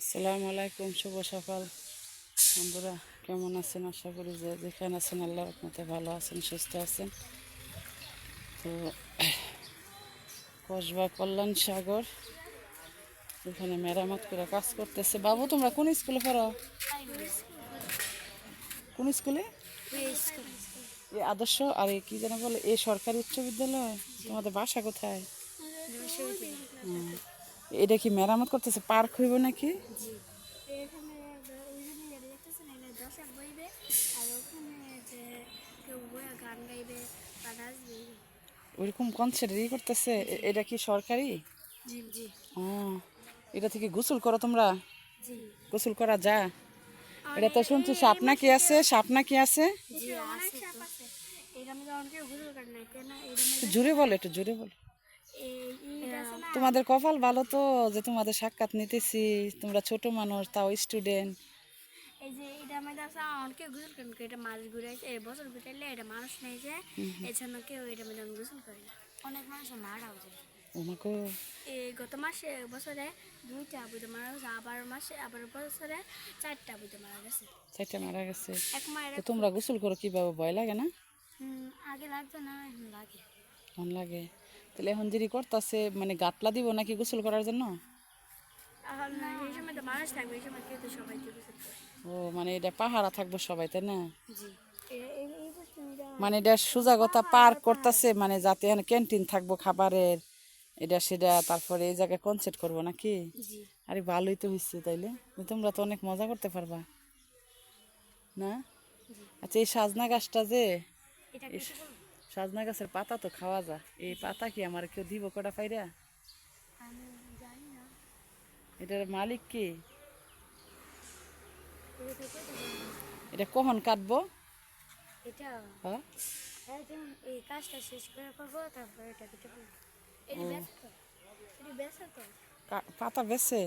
আসসালামু আলাইকুম, শুভ সকাল। বন্ধুরা, কেমন আছেন? আশা করি যে যেখানে আছেন আল্লাহ আপনাতে ভালো আছেন, সুস্থ আছেন। তো, কসবা কল্যাণ সাগর, এখানে মেরামত করে কাজ করতেছে। বাবু, তোমরা কোন স্কুলে পড়ো? কোন স্কুলে? এই আদর্শ, আর কি যেন বলে এই সরকারি উচ্চ বিদ্যালয়? তোমাদের বাসা কোথায়। এটা কি মেরামত করতেছে? পার্ক হইব নাকি? ওইরকম কনসার্ট ই করতেছে? এটা কি সরকারি? ও এটা থেকে গোসল করো তোমরা? গোসল করা যা। এটা তো শুনছি সাপ নাকি আছে? সাপ নাকি আছে? জি অনেক আছে। এটা আমি যখন কেউ গুজল কাট নাই কেন? এটা একটু জোরে বলো একটু জোরে বলো। তোমাদের কপাল ভালো তো যে তোমাদের সাক্ষাৎ নিতেছি তোমরা ছোট মানুষ তাও স্টুডেন্ট এই যে এটা আমাদের আছে অনেকে গুজল করেন এটা মাছ ঘুরাইছে এই বছর ঘুরাইলে এটা মানুষ নেই যে কেউ এটা মধ্যে আমি গুজল করি না অনেক মানুষ মারাও যায় ওমাকে এই গত মাসে বছরে দুইটা মারা গেছে আবার মাসে আবার বছরে চারটা মারা গেছে চারটা মারা গেছে এক মায়ের তোমরা গোসল করো কীভাবে ভয় লাগে না হুম, আগে লাগতো না এখন লাগে মন লাগে তাহলে এখন যদি করতেছে মানে গাতলা দিব নাকি গোসল করার জন্য। ও মানে এটা পাহারা থাকব সবাই তাই না? মানে এটা সুজাগতা পার্ক করতেছে মানে যাতে এখানে ক্যান্টিন থাকব খাবারের এটা সেটা তারপরে এই জায়গায় কনসেপ্ট করব নাকি? আরে ভালোই তো হয়েছে তাইলে তোমরা তো অনেক মজা করতে পারবা। না? আচ্ছা এই সাজনা গাছটা যে সাজনা গাছের পাতা তো খাওয়া যায় এই পাতা কি আমার কেউ দিব কটা পাইরা? এটার মালিক কি? এটা কখন কাটবো? এটা হ্যাঁ? হ্যাঁ যেমন এই কাজটা শেষ করে করব তারপরে এটা পাতা বেছে?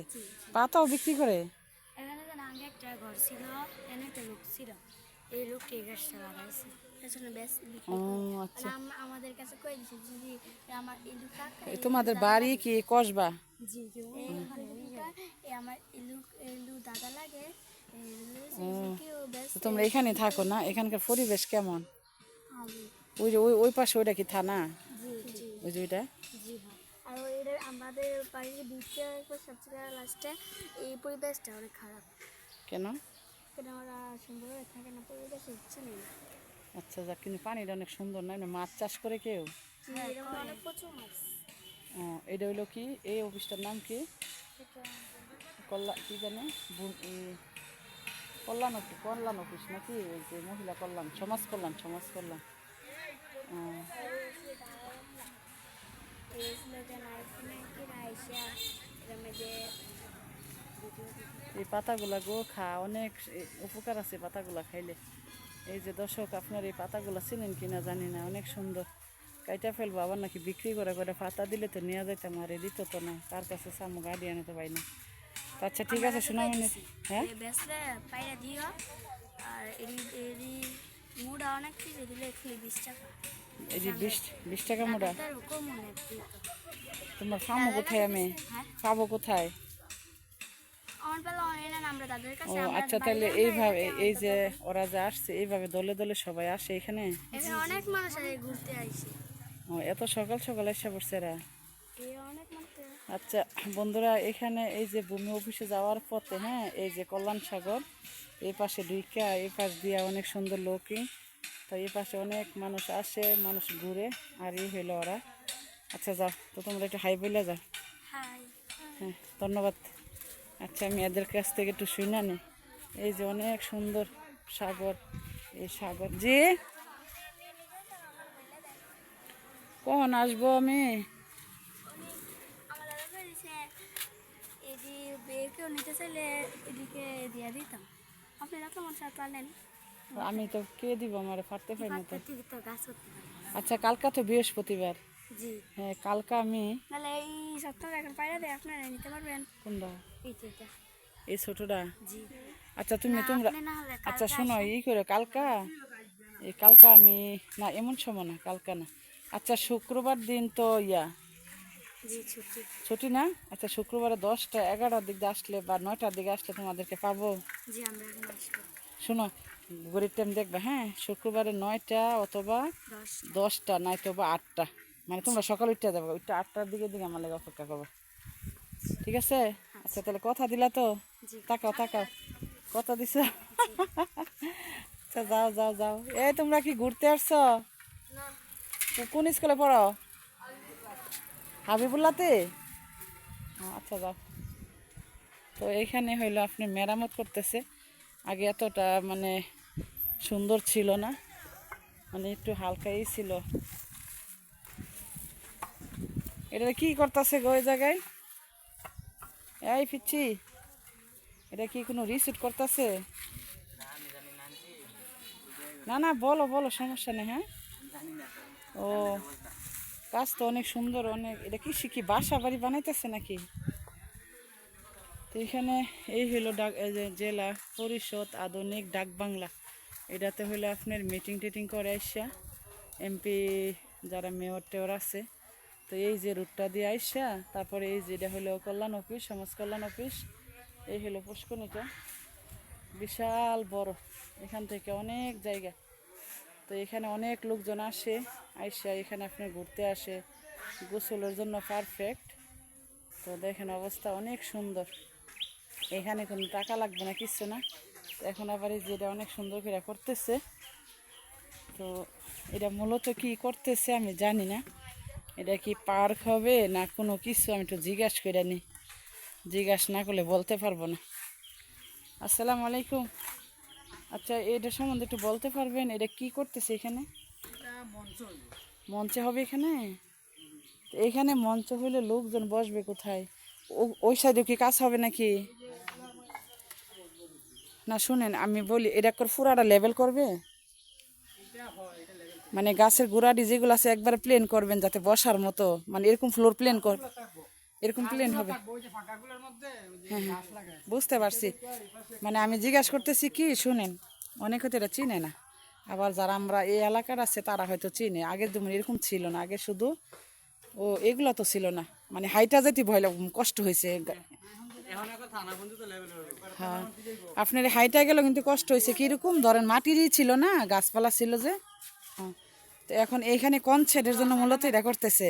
পাতাও বিক্রি করে? এখানে আগে একটা ঘর ছিল এখানে একটা লোক ছিল। এই লোকটি গাছটা লাগাইছে। ও আচ্ছা। মানে আমাদের কাছে কই দিছে আমার ইলু কাকা এই তোমাদের বাড়ি কি কসবা? জি জি। আমার ইলু ইলু দাদা লাগে তোমরা এখানে থাকো না? এখানকার পরিবেশ কেমন? ওই যে ওই ওই পাশে ওইটা কি থানা? ওই যে ওইটা? হ্যাঁ। আর আমাদের বাড়ির দ্বিতীয় সবচেয়ে লাস্টে এই পরিবেশটা অনেক খারাপ। কেন? কেন ওরা সুন্দরভাবে থাকে না? পরিবেশে ইচ্ছে নেই আচ্ছা যাক কিন্তু পানিটা অনেক সুন্দর না? এমনি মাছ চাষ করে কেউ? ও, এটা হইল কি? এই অফিসটার নাম কি? কল্যাণ কি জানে? কল্যাণ অফিস কল্যাণ অফিস নাকি? ওই যে মহিলা কল্যাণ সমাজ কল্যাণ সমাজ কল্যাণ। এই পাতাগুলা গো খা অনেক উপকার আছে পাতাগুলা খাইলে। এই যে দর্শক আপনার এই পাতাগুলা চিনেন কিনা জানি না অনেক সুন্দর। কাইটা ফেলব আবার নাকি বিক্রি করে করে পাতা দিলে তো নেওয়া যাইতাম আর এ দিত তো না তার কাছে সামু গাড়ি আনে তো পাই না। আচ্ছা ঠিক আছে শোনামনি হ্যাঁ? এই পাইরা দিও। আর এরি এরি মুড়া অনেক কিছু দিলে খালি বিশ টাকা। এই যে বিশ বিশ টাকা মোটা মনে তোমার পাবো কোথায় আমি? হ্যাঁ। পাবো কোথায় আমার বেলা অনেক না আমরা তাদের ও আচ্ছা তাহলে এইভাবে এই যে ওরা যে আসছে এইভাবে দলে দলে সবাই আসে এখানে? এখানে অনেক মানুষ ঘুরতে আইছে ও এত সকাল সকাল এসে পড়ছে এরা? আচ্ছা বন্ধুরা এখানে এই যে ভূমি অফিসে যাওয়ার পথে হ্যাঁ এই যে কল্যাণ সাগর এই পাশে দুইকা এই পাশ দিয়ে অনেক সুন্দর লোকই তো এই পাশে অনেক মানুষ আসে মানুষ ঘুরে আর এই হইল ওরা। আচ্ছা যাও তো তোমরা একটু হাই বলে যাও। হ্যাঁ ধন্যবাদ। আচ্ছা আমি এদের কাছ থেকে একটু শুনে নি। এই যে অনেক সুন্দর সাগর এই সাগর। জি? কখন আসব আমি? আমি তো কে দিব আমার? পারতে পারি না তো। আচ্ছা কালকা তো বৃহস্পতিবার। হ্যাঁ কালকা আমি এই সপ্তাহে এখন পায়রা দেয় আপনারা নিতে পারবেন। কোনটা? এই ছোটটা? আচ্ছা তুমি তোমরা আচ্ছা শোনো ই করে কালকা? এই কালকা আমি না এমন সময় না কালকা না। আচ্ছা শুক্রবার দিন তো ইয়া। ছুটি। না? আচ্ছা শুক্রবারে দশটা এগারোটার দিকে আসলে বা নয়টার দিকে আসলে তোমাদেরকে পাবো। শোনো গরিব টাইম দেখবে হ্যাঁ? শুক্রবারে নয়টা অথবা দশ দশটা নয়তো বা আটটা। মানে তোমরা সকাল উঠতে যাবে ওইটা আটটার দিকে দিকে আমার লাগে অপেক্ষা করবে। ঠিক আছে? আচ্ছা তাহলে কথা দিলা তো? তাকাও তাকাও। কথা দিছ? আচ্ছা যাও যাও যাও। এ তোমরা কি ঘুরতে আসছো? কোন স্কুলে পড়ো? হাবিবুল্লাতে? আচ্ছা যাও। তো এইখানে হইল আপনি মেরামত করতেছে। আগে এতটা মানে সুন্দর ছিল না। মানে একটু হালকাই ছিল। এটা কি করতেছে গো ওই জায়গায়? এই পিচ্ছি এটা কি কোনো রিসিট করতেছে? না না, বলো বলো, সমস্যা নেই হ্যাঁ? ও, কাজ তো অনেক সুন্দর, অনেক, এটা কি শিখি বাসা বাড়ি বানাইতেছে নাকি? তো এখানে এই হলো ডাক জেলা পরিষদ আধুনিক ডাক বাংলা। এটাতে হলো আপনার মিটিং টিটিং করে আইসা, এমপি যারা মেয়র টেয়র আছে তো এই যে রুটটা দিয়ে আইসা, তারপরে এই যে এটা হলো কল্যাণ অফিস, সমাজ কল্যাণ অফিস। এই হলো পুষ্কনিটা বিশাল বড়, এখান থেকে অনেক জায়গা। তো এখানে অনেক লোকজন আসে, আইসা এখানে আপনি ঘুরতে আসে। গোসলের জন্য পারফেক্ট তো দেখেন অবস্থা অনেক সুন্দর। এখানে কোনো টাকা লাগবে না, কিচ্ছু না। এখন আবার এই যে এটা অনেক সুন্দর করে করতেছে। তো এটা মূলত কি করতেছে আমি জানি না। এটা কি পার্ক হবে না কোনো কিছু আমি একটু জিজ্ঞাসা করে নিই জিজ্ঞাসা না করলে বলতে পারব না আসসালামু আলাইকুম আচ্ছা এটা সম্বন্ধে একটু বলতে পারবেন এটা কি করতেছে এখানে মঞ্চে হবে এখানে তো এখানে মঞ্চ হলে লোকজন বসবে কোথায় ও- ওই সাইডে কি কাজ হবে নাকি না শুনেন আমি বলি এটা করে ফুরাটা লেভেল করবে মানে গাছের গোড়াটি যেগুলো আছে একবার প্লেন করবেন যাতে বসার মতো। মানে এরকম ফ্লোর প্লেন কর এরকম প্লেন হবে। হ্যাঁ হ্যাঁ। বুঝতে পারছি। মানে আমি জিজ্ঞাসা করতেছি, কি? শুনেন। অনেক হয়তো এটা চিনে না। আবার যারা আমরা এই এলাকার আছে, তারা হয়তো চিনে। আগের যেমন এরকম ছিল না। আগে শুধু ও, এগুলো তো ছিল না। মানে হাইটা যেতে ভয় কষ্ট হয়েছে। হ্যাঁ। আপনার হাইটা গেল কিন্তু কষ্ট হয়েছে। কীরকম? ধরেন মাটিরই ছিল না, গাছপালা ছিল যে। তো এখন এইখানে কোন ছেলের জন্য মূলত এটা করতেছে?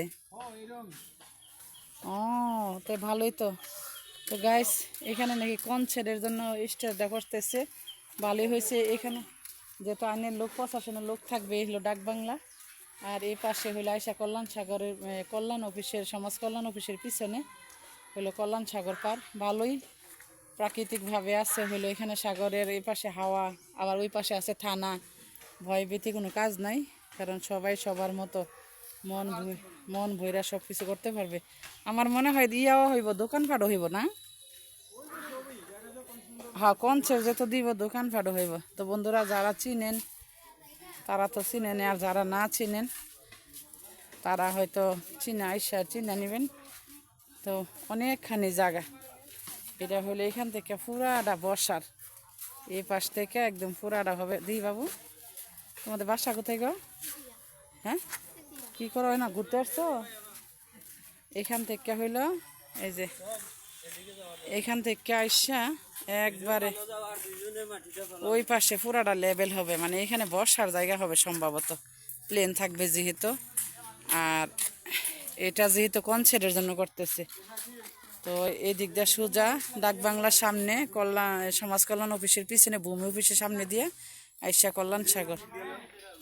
ও, তো ভালোই তো। তো গাইস এখানে নাকি কোন ছেলের জন্য স্টেজটা করতেছে? ভালোই হয়েছে এখানে। যেহেতু আইনের লোক, প্রশাসনের লোক থাকবে হলো ডাক বাংলা। আর এই পাশে হলো আয়সা কল্যাণ সাগরের কল্যাণ অফিসের, সমাজ কল্যাণ অফিসের পিছনে হলো কল্যাণ সাগর পার। ভালোই প্রাকৃতিকভাবে আছে হলো এখানে সাগরের এই পাশে হাওয়া, আবার ওই পাশে আছে থানা। ভয় ভয়ভীতি কোনো কাজ নাই। কারণ সবাই সবার মতো মন মন ভৈরা সব কিছু করতে পারবে। আমার মনে হয় ইয়াও হইব দোকানপাটও হইব না? হ্যাঁ কনসেপ্ট যত দিব দোকান দোকানপাটও হইব। তো বন্ধুরা, যারা চিনেন, তারা তো চিনেন, আর যারা না চিনেন, তারা হয়তো চিনা আইসা, চিনা নেবেন। তো অনেকখানি জায়গা। এটা হলে এখান থেকে পুরাটা বসার। এই পাশ থেকে একদম পুরাটা হবে। দিই বাবু তোমাদের বাসা কোথায় গো? হ্যাঁ? কি করো না, ঘুরতে আসছো? এখান থেকে হইল, এই যে, এখান থেকে আইসা একবারে ওই পাশে পুরাটা লেভেল হবে মানে এখানে বসার জায়গা হবে সম্ভবত। প্লেন থাকবে যেহেতু, আর এটা যেহেতু কনসার্টের জন্য করতেছে। তো এই দিক দিয়ে সোজা ডাক বাংলার সামনে কল্যাণ, সমাজ কল্যাণ অফিসের পিছনে ভূমি অফিসের সামনে দিয়ে আইসা কল্যাণ সাগর।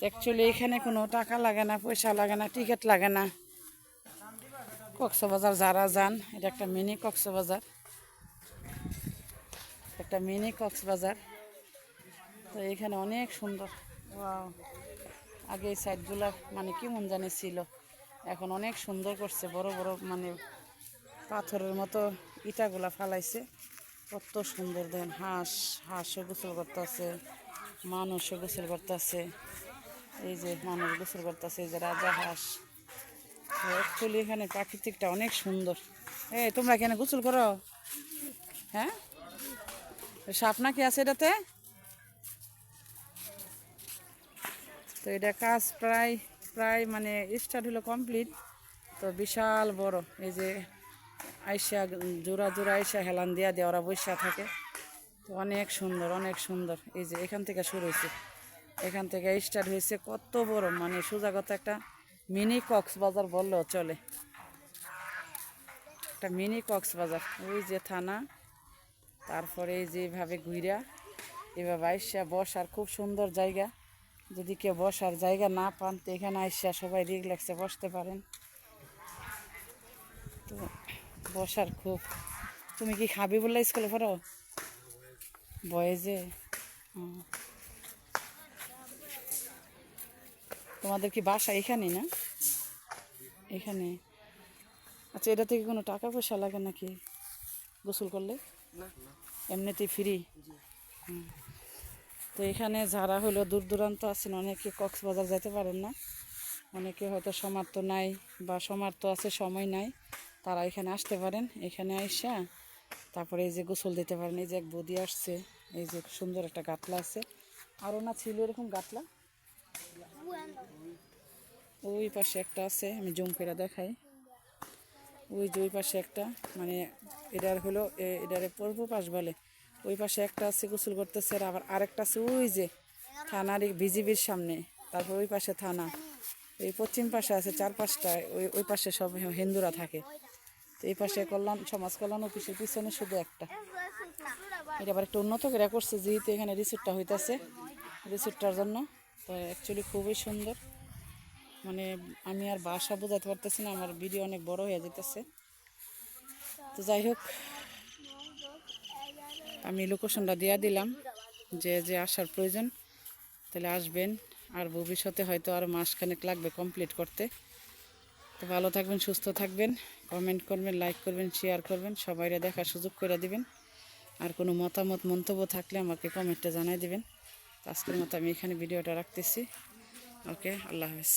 অ্যাকচুয়ালি এখানে কোনো টাকা লাগে না, পয়সা লাগে না টিকিট লাগে না। কক্সবাজার যারা যান, এটা একটা মিনি কক্সবাজার। একটা মিনি কক্সবাজার। তো এখানে অনেক সুন্দর। আগে এই সাইডগুলো মানে কেমন জানি ছিল। এখন অনেক সুন্দর করছে, বড় বড় মানে পাথরের মতো ইটাগুলা ফালাইছে। কত সুন্দর দেন হাঁস, হাঁসও গোসল করতেছে, মানুষও গোসল করতেছে। এই যে মানুষ গোসল করতেছে যে রাজা হাঁস। অ্যাকচুয়ালি এখানে প্রাকৃতিকটা অনেক সুন্দর। এই, তোমরা এখানে গোসল করো? হ্যাঁ? সাপ নাকি আছে এটাতে? তো এটা কাজ প্রায় প্রায় মানে স্টার্ট হলো কমপ্লিট তো বিশাল বড়, এই যে আইসা, জোড়া জোড়া আইসা হেলান দিয়া দিয়ে ওরা বৈশা থাকে। তো অনেক সুন্দর অনেক সুন্দর। এই যে এখান থেকে শুরু হয়েছে। এখান থেকে স্টার্ট হয়েছে কত বড় মানে সোজা কথা একটা মিনি কক্সবাজার বললেও চলে। একটা মিনি কক্সবাজার, ওই যে থানা, তারপরে এই যে এভাবে ঘুরা এভাবে আইসা বসার খুব সুন্দর জায়গা। যদি কেউ বসার জায়গা না পান, তো এখানে আইসা সবাই রিল্যাক্সে বসতে পারেন। তো বসার খুব তুমি কি খাবি বললে স্কুলে পড়ো? বয়েজে? হুম। তোমাদের কি বাসা এখানেই না? এখানে। আচ্ছা এটা থেকে কোনো টাকা পয়সা লাগে নাকি গোসল করলে? এমনিতেই ফ্রি? তো এখানে যারা হলো দূর দূরান্ত আছেন অনেকে কক্সবাজার যেতে পারেন না। অনেকে হয়তো সমার্থ নাই বা সমার্থ আছে সময় নাই। তারা এখানে আসতে পারেন। এখানে আইসা তারপরে এই যে গোসল দিতে পারেন। এই যে এক বদি আসছে এই যে সুন্দর একটা গাতলা আছে। আরও না ছিল এরকম গাটলা ওই পাশে একটা আছে আমি জুম করে দেখাই ওই যে ওই পাশে একটা মানে এটার হলো এটারে পূর্ব পাশ বলে ওই পাশে একটা আছে গোসল করতেছে আর আবার আরেকটা আছে ওই যে থানার বিজিবির সামনে তারপর ওই পাশে থানা এই পশ্চিম পাশে আছে চার পাঁচটা ওই ওই পাশে সব হিন্দুরা থাকে তো এই পাশে কল্যাণ সমাজ কল্যাণ অফিসের পিছনে শুধু একটা এটা আবার একটু উন্নত করে করছে যেহেতু এখানে রিসোর্টটা হইতাছে রিসোর্টটার জন্য তো অ্যাকচুয়ালি খুবই সুন্দর। মানে আমি আর বাসা বোঝাতে পারতেছি না, আমার ভিডিও অনেক বড় হয়ে যেতেছে তো যাই হোক, আমি লোকেশনটা দিয়া দিলাম, যে যে আসার প্রয়োজন, তাহলে আসবেন। আর ভবিষ্যতে হয়তো আর মাসখানেক লাগবে কমপ্লিট করতে। তো ভালো থাকবেন, সুস্থ থাকবেন। কমেন্ট করবেন লাইক করবেন শেয়ার করবেন, সবাইরে দেখার সুযোগ করে দিবেন। আর কোনো মতামত, মন্তব্য থাকলে আমাকে কমেন্টে জানাই দিবেন। আজকের মতো আমি এখানে ভিডিওটা রাখতেছি। ওকে আল্লাহ হাফেজ।